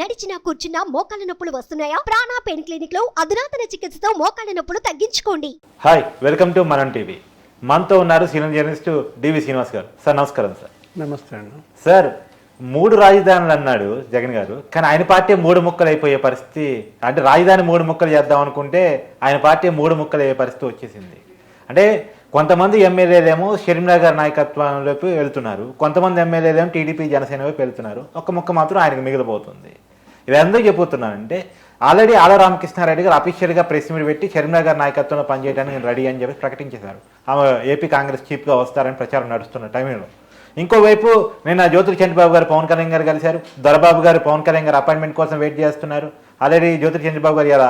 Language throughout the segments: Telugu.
నడిచినా కూర్చున్నా మోకాళ్ళ నొప్పులు వస్తున్నాయా? ప్రాణా పెయిన్ క్లినిక్లో అధునాతన చికిత్సతో మోకాళ్ళ నొప్పులు తగ్గించుకోండి. Hi welcome to Manam TV. మనతో ఉన్నారు సీనియర్ జర్నలిస్ట్ డివి శ్రీనివాస్ గారు. సార్ నమస్కారం సార్. నమస్తే అండి సార్ మూడు రాజధానులు అన్నాడు జగన్ గారు కానీ ఆయన పార్టీ మూడు ముక్కలు అయిపోయే పరిస్థితి అంటే రాజధాని మూడు ముక్కలు చేద్దాం అనుకుంటే ఆయన పార్టీ మూడు ముక్కలు అయ్యే పరిస్థితి వచ్చేసింది. అంటే కొంతమంది ఎమ్మెల్యేలేమో షర్మిలా గారి నాయకత్వంలోకి వెళ్తున్నారు. కొంతమంది ఎమ్మెల్యేలేమో టీడీపీ జనసేన వైపు వెళ్తున్నారు. ఒక్క ముక్క మాత్రం ఆయనకు మిగిలిపోతుంది. ఇవి ఎందుకు చెబుతున్నానంటే ఆల్రెడీ ఆల రామకృష్ణారెడ్డి గారు అఫీషియల్గా ప్రెస్ మీట్ పెట్టి షర్మిలా గారి నాయకత్వంలో పనిచేయడానికి నేను రెడీ అని చెప్పి ప్రకటించేశారు. ఆమె ఏపీ కాంగ్రెస్ చీఫ్గా వస్తారని ప్రచారం నడుస్తున్న టైంలో. ఇంకోవైపు నిన్న జ్యోతి చంద్రబాబు గారు పవన్ కళ్యాణ్ గారు కలిశారు. దొరబాబు గారు పవన్ కళ్యాణ్ గారు అపాయింట్మెంట్ కోసం వెయిట్ చేస్తున్నారు. ఆల్రెడీ జ్యోతి చంద్రబాబు గారు ఇలా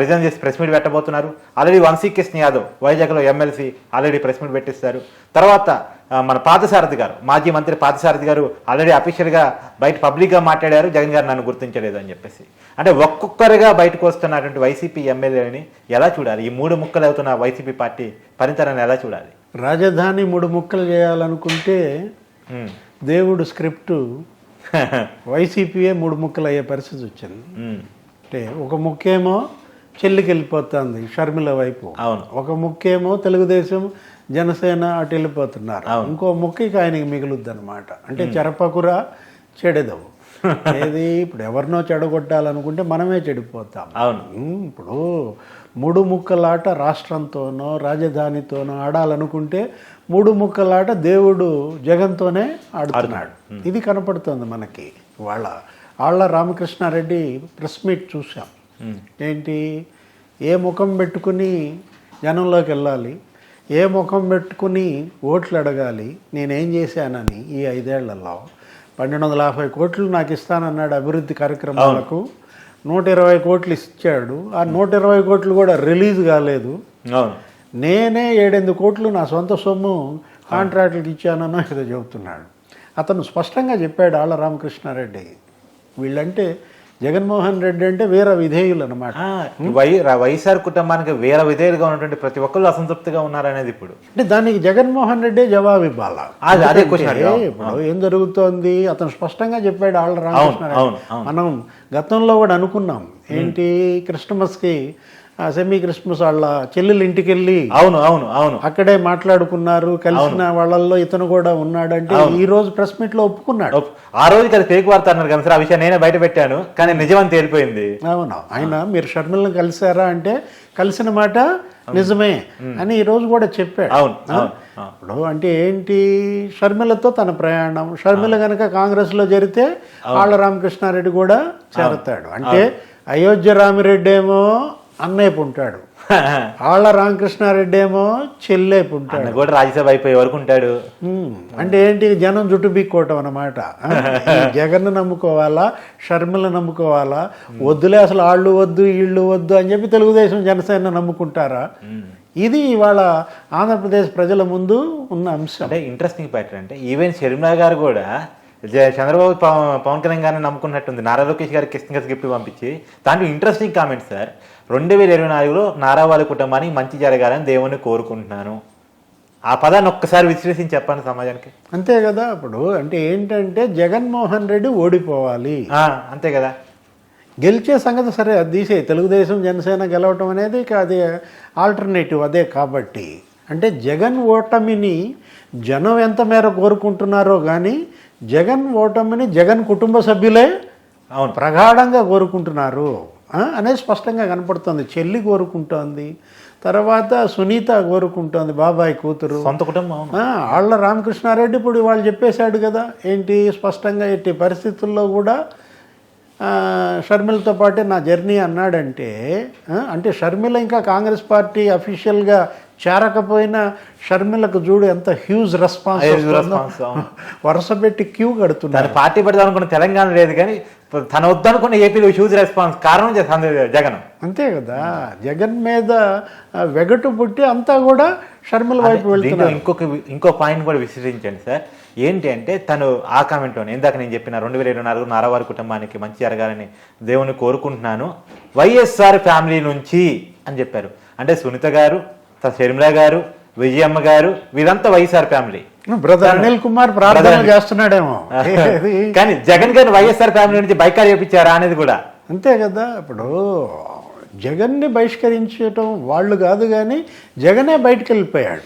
రిజైన్ చేసి ప్రెస్ మీట్ పెట్టబోతున్నారు. ఆల్రెడీ వంశీ కృష్ణ యాదవ్ వైజాగ్లో ఎమ్మెల్సీ ఆల్రెడీ ప్రెస్ మీట్ పెట్టిస్తారు. తర్వాత మన పార్థసారథి గారు మాజీ మంత్రి పార్థసారథి గారు ఆల్రెడీ అఫీషియల్గా బయట పబ్లిక్గా మాట్లాడారు. జగన్ గారు నన్ను గుర్తించలేదు అని చెప్పేసి. అంటే ఒక్కొక్కరుగా బయటకు వస్తున్నటువంటి వైసీపీ ఎమ్మెల్యేని ఎలా చూడాలి? ఈ మూడు ముక్కలు అవుతున్న వైసీపీ పార్టీ పనితనాన్ని ఎలా చూడాలి? రాజధాని మూడు ముక్కలు చేయాలనుకుంటే. దేవుడు స్క్రిప్ట్ వైసీపీయే మూడు ముక్కలు అయ్యే పరిస్థితి వచ్చింది. అంటే ఒక ముక్కేమో చెల్లికి వెళ్ళిపోతుంది షర్మిల వైపు. అవును. ఒక ముక్కేమో తెలుగుదేశం జనసేన అటు వెళ్ళిపోతున్నారు. ఇంకో ముక్కకి ఆయనకి మిగులుద్ది అనమాట అంటే చెరపకురా చెడెదవు. ఏది? ఇప్పుడు ఎవరినో చెడగొట్టాలనుకుంటే మనమే చెడిపోతాం. అవును. ఇప్పుడు మూడు ముక్కలాట రాష్ట్రంతోనో రాజధానితోనో ఆడాలనుకుంటే మూడు ముక్కలాట దేవుడు జగన్తోనే ఆడుతున్నాడు. ఇది కనపడుతుంది మనకి. వాళ్ళ ఆళ్ళ రామకృష్ణారెడ్డి ప్రెస్ మీట్ చూసాం ఏంటి? ఏ ముఖం పెట్టుకుని జనంలోకి వెళ్ళాలి? ఏ ముఖం పెట్టుకుని ఓట్లు అడగాలి? నేనేం చేశానని ఈ ఐదేళ్ళలో పన్నెండు వందల యాభై కోట్లు నాకు ఇస్తానన్నాడు అభివృద్ధి కార్యక్రమాలకు. నూట ఇరవై కోట్లు ఇచ్చాడు. ఆ నూట ఇరవై కోట్లు కూడా రిలీజ్ కాలేదు. నేనే ఏడెనిమిది కోట్లు నా సొంత సొమ్ము కాంట్రాక్టులకు ఇచ్చానో ఏదో చెబుతున్నాడు. అతను స్పష్టంగా చెప్పాడు ఆళ్ళ రామకృష్ణారెడ్డి. వీళ్ళంటే జగన్మోహన్ రెడ్డి అంటే వీర విధేయులు అనమాట వై వైఎస్ఆర్ కుటుంబానికి వేరే విధేయులుగా ఉన్నటువంటి ప్రతి ఒక్కళ్ళు అసంతృప్తిగా ఉన్నారనేది ఇప్పుడు. అంటే దానికి జగన్మోహన్ రెడ్డే జవాబు ఇవ్వాలా? అది-. ఇప్పుడు ఏం జరుగుతోంది? అతను స్పష్టంగా చెప్పాడు ఆళ్ళ రామకృష్ణారెడ్డి. అవును. మనం గతంలో కూడా అనుకున్నాం ఏంటి క్రిస్టమస్కి సెమీ క్రిస్మస్ వాళ్ళ చెల్లెలు ఇంటికి వెళ్ళి అవును అవును అవును. అక్కడే మాట్లాడుకున్నారు కలిసిన వాళ్ళల్లో ఇతను కూడా ఉన్నాడంటే ఈ రోజు ప్రెస్ మీట్లో ఒప్పుకున్నాడు. ఒప్- ఆ రోజుకి అది ఫేక్ వార్త అన్నారు కదా సార్ ఆ విషయం నేనే బయట పెట్టాను కానీ నిజమని తేలిపోయింది. అవును ఆయన మీరు షర్మిలను కలిసారా అంటే కలిసిన మాట నిజమే అని ఈ రోజు కూడా చెప్పాడు. అవును. ఇప్పుడు అంటే ఏంటి షర్మిలతో తన ప్రయాణం షర్మిల కనుక కాంగ్రెస్లో జరిగితే ఆళ్ళ రామకృష్ణారెడ్డి కూడా చేరతాడు. అంటే అయోధ్య రామిరెడ్డి ఏమో అన్నయ్య ఉంటాడు. ఆళ్ళ రామకృష్ణారెడ్డి ఏమో చెల్లేపు ఉంటాడు. కూడా రాజ్యసభ అయిపోయే వరకు ఉంటాడు. అంటే ఏంటి జనం జుట్టు బిక్కోవటం అనమాట జగన్ నమ్ముకోవాలా షర్మిల నమ్ముకోవాలా? వద్దులే అసలు ఆళ్ళు వద్దు వీళ్ళు వద్దు అని చెప్పి తెలుగుదేశం జనసేన నమ్ముకుంటారా? ఇది ఇవాళ ఆంధ్రప్రదేశ్ ప్రజల ముందు ఉన్న అంశం. అంటే ఇంట్రెస్టింగ్ ప్యాటర్న్ అంటే ఈవెన్ షర్మిలా గారు కూడా చంద్రబాబు పవ- పవన్ కళ్యాణ్ గారిని నమ్ముకున్నట్టుంది. నారా లోకేష్ గారికి కిస్టింగ్ గిఫ్ట్ పంపించి. దాంట్లో ఇంట్రెస్టింగ్ కామెంట్ సార్ రెండు వేల ఇరవై నాలుగులో నారా వాళ్ళ కుటుంబానికి మంచి జరగాలని దేవుణ్ణి కోరుకుంటున్నాను. ఆ పదాన్ని ఒక్కసారి విశ్లేషించి చెప్పండి సమాజానికి. అంతే కదా ఇప్పుడు అంటే ఏంటంటే జగన్మోహన్ రెడ్డి ఓడిపోవాలి. అంతే కదా. గెలిచే సంగతి సరే అది తీసే తెలుగుదేశం జనసేన గెలవటం అనేది అది ఆల్టర్నేటివ్ అదే కాబట్టి. అంటే జగన్ ఓటమిని జనం ఎంత మేర కోరుకుంటున్నారో కానీ జగన్ ఓటమిని జగన్ కుటుంబ సభ్యులే అవును ప్రగాఢంగా కోరుకుంటున్నారు. అనేది స్పష్టంగా కనపడుతుంది. చెల్లి కోరుకుంటోంది. తర్వాత సునీత కోరుకుంటోంది బాబాయ్ కూతురు. సొంత కుటుంబం ఆళ్ళ రామకృష్ణారెడ్డి ఇప్పుడు వాళ్ళు చెప్పేశాడు కదా. ఏంటి? స్పష్టంగా ఎట్టి పరిస్థితుల్లో కూడా షర్మిలతో పాటే నా జర్నీ అన్నాడంటే అంటే షర్మిల ఇంకా కాంగ్రెస్ పార్టీ అఫీషియల్గా చేరకపోయినా షర్మిలకు చూడు ఎంత హ్యూజ్ రెస్పాన్స్. వరుస పెట్టి క్యూ కడుతున్నారు. తన పార్టీ పెడదాం అనుకున్న తెలంగాణ లేదు కానీ తన వద్దనుకున్న ఏపీలో హ్యూజ్ రెస్పాన్స్ కారణం చేస్తుంది జగన్. అంతే కదా. జగన్ మీద వెగటు పుట్టి అంతా కూడా షర్మిల వైపు వెళ్తున్నారు. ఇంకొక ఇంకో పాయింట్ కూడా విశ్లేషించండి సార్. ఏంటి అంటే తను ఆ కామెంట్లోనే ఇందాక నేను చెప్పిన రెండు వేల ఇరవై నాలుగు నారావారి కుటుంబానికి మంచి జరగాలని దేవుని కోరుకుంటున్నాను. వైఎస్ఆర్ ఫ్యామిలీ నుంచి అని చెప్పారు. అంటే సునీత గారు షర్మిల గారు విజయమ్మ గారు వీరంతా YSR family. Brother Anil Kumar ప్రార్థన చేస్తున్నాడేమో? కానీ జగన్ గారిని వైఎస్ఆర్ ఫ్యామిలీ నుంచి బైకార్ చేపించారా అనేది కూడా. అంతే కదా ఇప్పుడు జగన్ని బహిష్కరించటం వాళ్ళు కాదు కానీ జగనే బయటకు వెళ్ళిపోయాడు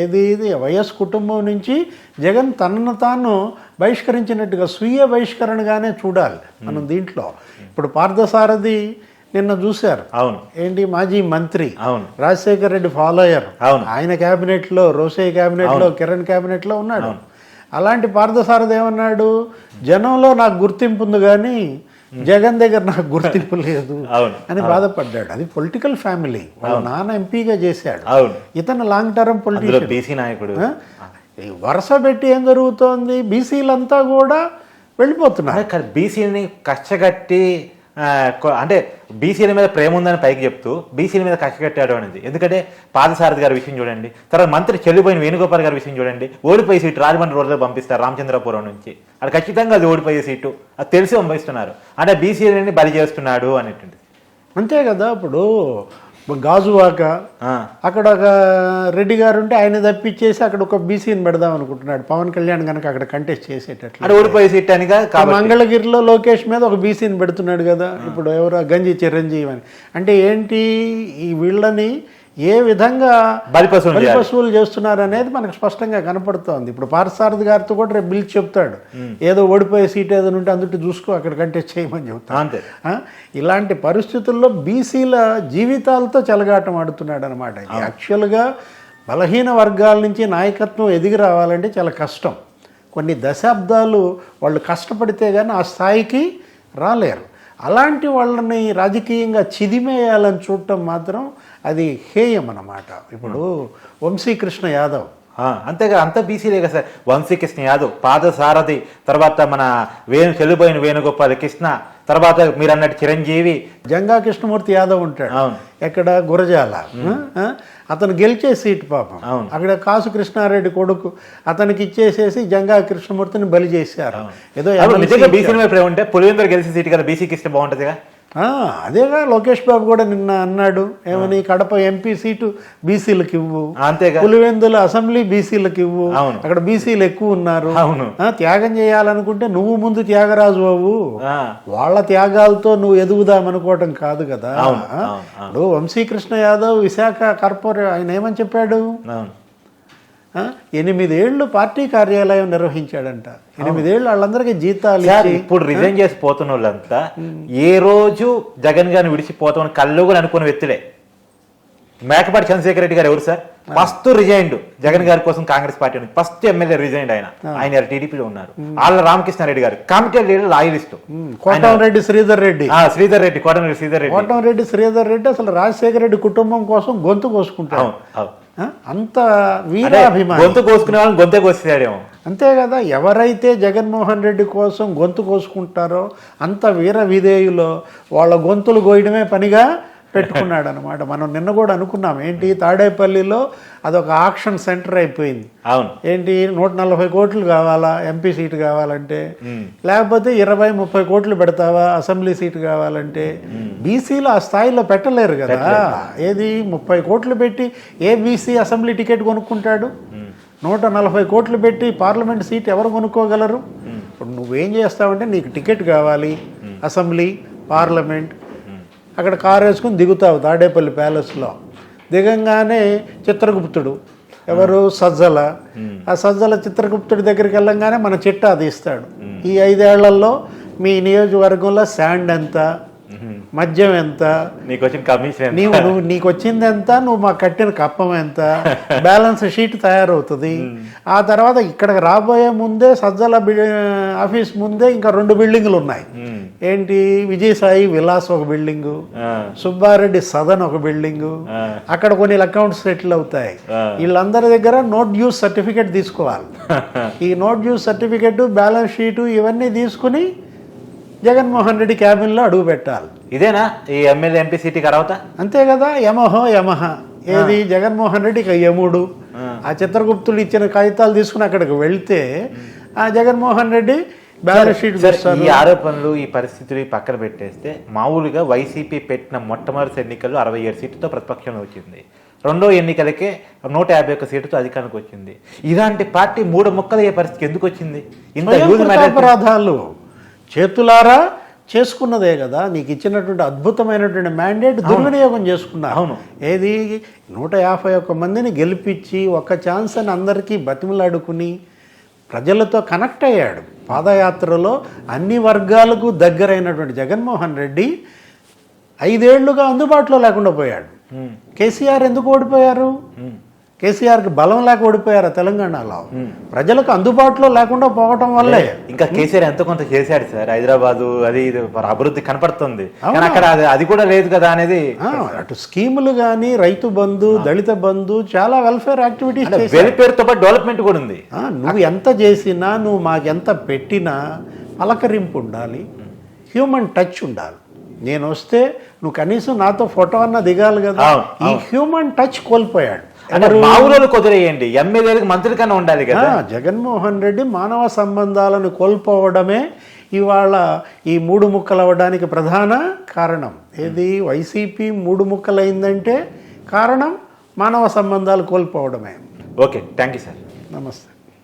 ఏది ఇది? వైఎస్ కుటుంబం నుంచి జగన్ తనను తాను బహిష్కరించినట్టుగా స్వీయ బహిష్కరణగానే చూడాలి మనం దీంట్లో. ఇప్పుడు పార్థసారథి నిన్న చూశారు. అవును. ఏంటి? మాజీ మంత్రి అవును. రాజశేఖర రెడ్డి ఫాలోయర్. అవును. ఆయన క్యాబినెట్లో రోసే క్యాబినెట్లో కిరణ్ క్యాబినెట్లో ఉన్నాడు అలాంటి పార్థసారథి ఏమన్నాడు? జనంలో నాకు గుర్తింపు ఉంది కానీ జగన్ దగ్గర నాకు గుర్తింపు లేదు అని బాధపడ్డాడు. అది పొలిటికల్ ఫ్యామిలీ. వాళ్ళ నాన్న ఎంపీగా చేశాడు. అవును. ఇతను లాంగ్ టర్మ్ పొలిటిషియన్. బీసీ నాయకుడు. వరుస పెట్టి ఏం జరుగుతోంది? బీసీలంతా కూడా వెళ్ళిపోతున్నారు. కానీ బీసీని కష్టగట్టి అంటే బీసీల మీద ప్రేమ ఉందని పైకి చెప్తూ బీసీల మీద కష్టగట్టాడు అనేది. ఎందుకంటే పాదసారథి గారి విషయం చూడండి తర్వాత మంత్రి చెల్లిపోయిన వేణుగోపాల్ గారి విషయం చూడండి ఓడిపోయే సీటు రాజమండ్రి రోడ్లో పంపిస్తారు రామచంద్రపురం నుంచి. అది ఖచ్చితంగా అది ఓడిపోయే సీటు. అది తెలిసి పంపిస్తున్నారు. అంటే బీసీలని బలి చేస్తున్నాడు అనేటువంటిది అంతే కదా ఇప్పుడు గాజువాక అక్కడ ఒక రెడ్డి గారు ఉంటే ఆయన తప్పించేసి అక్కడ ఒక బీసీని పెడదాం అనుకుంటున్నాడు. పవన్ కళ్యాణ్ కనుక అక్కడ కంటెస్ట్ చేసేటట్లు ఓడిపోయే సీట్ కాబట్టి. మంగళగిరిలో లోకేష్ మీద ఒక బీసీని పెడుతున్నాడు కదా. ఇప్పుడు ఎవరు? గంజి చిరంజీవి అని. అంటే ఏంటి? ఈ వీళ్ళని ఏ విధంగా బలిపశువులు బలి. పశువులు చేస్తున్నారు అనేది మనకు స్పష్టంగా కనపడుతోంది. ఇప్పుడు పార్థసారథి గారితో కూడా రేపు పిలిచి చెప్తాడు. ఏదో ఓడిపోయే సీట్ ఏదైనా ఉంటే అందుటి చూసుకో అక్కడ కంటెస్ట్ చేయమని చెప్తాడు. అంతే? ఇలాంటి పరిస్థితుల్లో బీసీల జీవితాలతో చెలగాటం ఆడుతున్నాడు అనమాట యాక్చువల్గా బలహీన వర్గాల నుంచి నాయకత్వం ఎదిగి రావాలంటే చాలా కష్టం. కొన్ని దశాబ్దాలు వాళ్ళు కష్టపడితే కానీ ఆ స్థాయికి రాలేరు. అలాంటి వాళ్ళని రాజకీయంగా చిదిమేయాలని చూడటం మాత్రం అది హేయం అన్నమాట. ఇప్పుడు వంశీకృష్ణ యాదవ్. అంతేగా అంత బీసీలే కదా సార్. వంశీకృష్ణ యాదవ్ పాదసారథి తర్వాత మన వేణు చెల్లిపోయిన వేణుగోపాల్ కృష్ణ తర్వాత మీరు అన్నట్టు చిరంజీవి. జంగా కృష్ణమూర్తి యాదవ్ ఉంటాడు. ఎక్కడ? గురజాల? అతను గెలిచే సీట్ పాపం. అక్కడ కాసు కృష్ణారెడ్డి కొడుకు అతనికి ఇచ్చేసేసి జంగా కృష్ణమూర్తిని బలి చేశారు. ఏదో నిజంగా బీసీ ఉంటే గెలిచి సీట్ కదా బీసీకి ఇస్తే బాగుంటుందిగా? ఆ, అదేగా లోకేష్ బాబు కూడా నిన్న అన్నాడు ఏమని కడప ఎంపీ సీటు బీసీలకు ఇవ్వు అంతేగా. పులివెందుల అసెంబ్లీ బీసీలకు ఇవ్వు. అక్కడ బీసీలు ఎక్కువ ఉన్నారు. అవును. ఆ, త్యాగం చేయాలనుకుంటే నువ్వు ముందు త్యాగరాజు ఆ, వాళ్ళ త్యాగాలతో నువ్వు ఎదుగుదామనుకోవటం కాదు కదా. ఇప్పుడు వంశీకృష్ణ యాదవ్ విశాఖ కార్పొరే ఆయన ఏమని చెప్పాడు? ఎనిమిదేళ్ళు పార్టీ కార్యాలయం నిర్వహించాడంట. ఎనిమిదేళ్ళు వాళ్ళందరికీ జీతాలు ఇప్పుడు రిజైన్ చేసి పోతున్న వాళ్ళంతా ఏ రోజు జగన్ గారిని విడిచిపోతామని కళ్ళు కూడా అనుకున్న వ్యక్తులే. మేకపాటి చంద్రశేఖర రెడ్డి గారు ఎవరు సార్? ఫస్ట్ రిజైన్డ్ జగన్ గారి కోసం కాంగ్రెస్ పార్టీ నుంచి ఫస్ట్ ఎమ్మెల్యే రిజైన్డ్ ఆయన. ఆయన టీడీపీలో ఉన్నారు. ఆళ్ళ రామకృష్ణారెడ్డి గారు. Committee leader loyalist. Kotamreddy Sridhar Reddy. Sridhar Reddy Kotamreddy Sridhar Reddy. Kotamreddy Sridhar Reddy అసలు రాజశేఖర రెడ్డి కుటుంబం కోసం గొంతు ఆ? అంత వీరాభిమాని గొంతు కోసుకునే వాళ్ళని గొంతే కోసేసాడేమో అంతే కదా ఎవరైతే జగన్మోహన్ రెడ్డి కోసం గొంతు కోసుకుంటారో అంత వీర విధేయులో వాళ్ళ గొంతులు కోయడమే పనిగా పెట్టుకున్నాడు అనమాట మనం నిన్న కూడా అనుకున్నాం ఏంటి తాడేపల్లిలో అదొక ఆక్షన్ సెంటర్ అయిపోయింది. అవును. ఏంటి నూట నలభై కోట్లు కావాలా ఎంపీ సీటు కావాలంటే? లేకపోతే ఇరవై ముప్పై కోట్లు పెడతావా అసెంబ్లీ సీటు కావాలంటే? బీసీలు ఆ స్థాయిలో పెట్టలేరు కదా. ఏది ముప్పై కోట్లు పెట్టి ఏ బీసీ అసెంబ్లీ టికెట్ కొనుక్కుంటాడు? నూట నలభై కోట్లు పెట్టి పార్లమెంట్ సీట్ ఎవరు కొనుక్కోగలరు? ఇప్పుడు నువ్వేం చేస్తావంటే నీకు టికెట్ కావాలి అసెంబ్లీ పార్లమెంట్ అక్కడ కారు వేసుకుని దిగుతావు తాడేపల్లి ప్యాలెస్లో. దిగంగానే చిత్రగుప్తుడు ఎవరు? సజ్జల. ఆ సజ్జల చిత్రగుప్తుడి దగ్గరికి వెళ్ళంగానే మన చిట్టా అది ఇస్తాడు ఈ ఐదేళ్ళలో మీ నియోజకవర్గంలో శాండ్ ఎంత? మద్యం ఎంత? నీకు వచ్చిన కమిషన్? నీవు నువ్వు నీకు వచ్చింది ఎంత? నువ్వు మాకు కట్టిన కప్పం ఎంత? బ్యాలెన్స్ షీట్ తయారవుతుంది. ఆ తర్వాత ఇక్కడికి రాబోయే ముందే సజ్జల ఆఫీస్ ముందే ఇంకా రెండు బిల్డింగులు ఉన్నాయి. ఉమ్, ఏంటి? విజయసాయి విలాస్ ఒక బిల్డింగు సుబ్బారెడ్డి సదన్ ఒక బిల్డింగు అక్కడ కొన్ని అకౌంట్స్ సెటిల్ అవుతాయి. వీళ్ళందరి దగ్గర నోట్ డ్యూస్ సర్టిఫికేట్ తీసుకోవాలి. ఈ no dues certificate balance sheet ఇవన్నీ తీసుకుని జగన్మోహన్ రెడ్డి క్యాబిన్లో అడుగు పెట్టాలి. ఇదేనా? ఈ ఎమ్మెల్యే ఎంపీ సీట్కి అర్హత అంతే కదా యమహో యమహ. ఏది? జగన్మోహన్ రెడ్డి ఇక యముడు ఆ. చిత్రగుప్తుడు ఇచ్చిన కాగితాలు తీసుకుని అక్కడికి వెళ్తే ఆ జగన్మోహన్ రెడ్డి బ్యాలెన్స్ షీట్ ఈ ఆరోపణలు ఈ పరిస్థితులు పక్కన పెట్టేస్తే మామూలుగా వైసీపీ పెట్టిన మొట్టమొదటి ఎన్నికల్లో అరవై ఏడు సీట్లతో ప్రతిపక్షంలో వచ్చింది. రెండో ఎన్నికలకే నూట యాభై ఒక్క సీటుతో అధికారానికి వచ్చింది. ఇలాంటి పార్టీ మూడు ముక్కలు అయ్యే పరిస్థితి ఎందుకు వచ్చింది? ఇంత అపరాధాలు చేతులారా చేసుకున్నదే కదా. నీకు ఇచ్చినటువంటి అద్భుతమైనటువంటి మ్యాండేట్ దుర్వినియోగం చేసుకున్నా. అవును. ఏది? నూట యాభై ఒక్క మందిని గెలిపించి ఒక ఛాన్స్ అని అందరికీ బతిమలాడుకుని ప్రజలతో కనెక్ట్ అయ్యాడు. పాదయాత్రలో అన్ని వర్గాలకు దగ్గరైనటువంటి జగన్మోహన్ రెడ్డి ఐదేళ్ళుగా అందుబాటులో లేకుండా పోయాడు. కేసీఆర్ ఎందుకు ఓడిపోయారు? కేసీఆర్కి బలం లేక ఓడిపోయారు తెలంగాణలో? ప్రజలకు అందుబాటులో లేకుండా పోవటం వల్లే. ఇంకా కేసీఆర్ ఎంతో కొంత చేశాడు సార్? హైదరాబాదు అది ఇది అభివృద్ధి కనపడుతుంది. కానీ అక్కడ అది- కూడా లేదు కదా అనేది అటు స్కీములు కానీ రైతు బంధు దళిత బంధు చాలా వెల్ఫేర్ యాక్టివిటీస్. వెల్ఫేర్తో పాటు డెవలప్మెంట్ కూడా ఉంది. నువ్వు ఎంత చేసినా నువ్వు మాకెంత పెట్టినా పలకరింపు ఉండాలి. హ్యూమన్ టచ్ ఉండాలి. నేను వస్తే నువ్వు కనీసం నాతో ఫోటో అన్న దిగాలి కదా. ఈ హ్యూమన్ టచ్ కోల్పోయాడు. అంటే మా ఊళ్ళో కుదిరేయండి. ఎమ్మెల్యేలకు మంత్రుల కన్నా ఉండాలి కదా. జగన్మోహన్ రెడ్డి మానవ సంబంధాలను కోల్పోవడమే ఇవాళ ఈ మూడు ముక్కలు అవ్వడానికి ప్రధాన కారణం. ఏది? వైసీపీ మూడు ముక్కలైందంటే కారణం మానవ సంబంధాలు కోల్పోవడమే. Okay thank you sir. నమస్తే.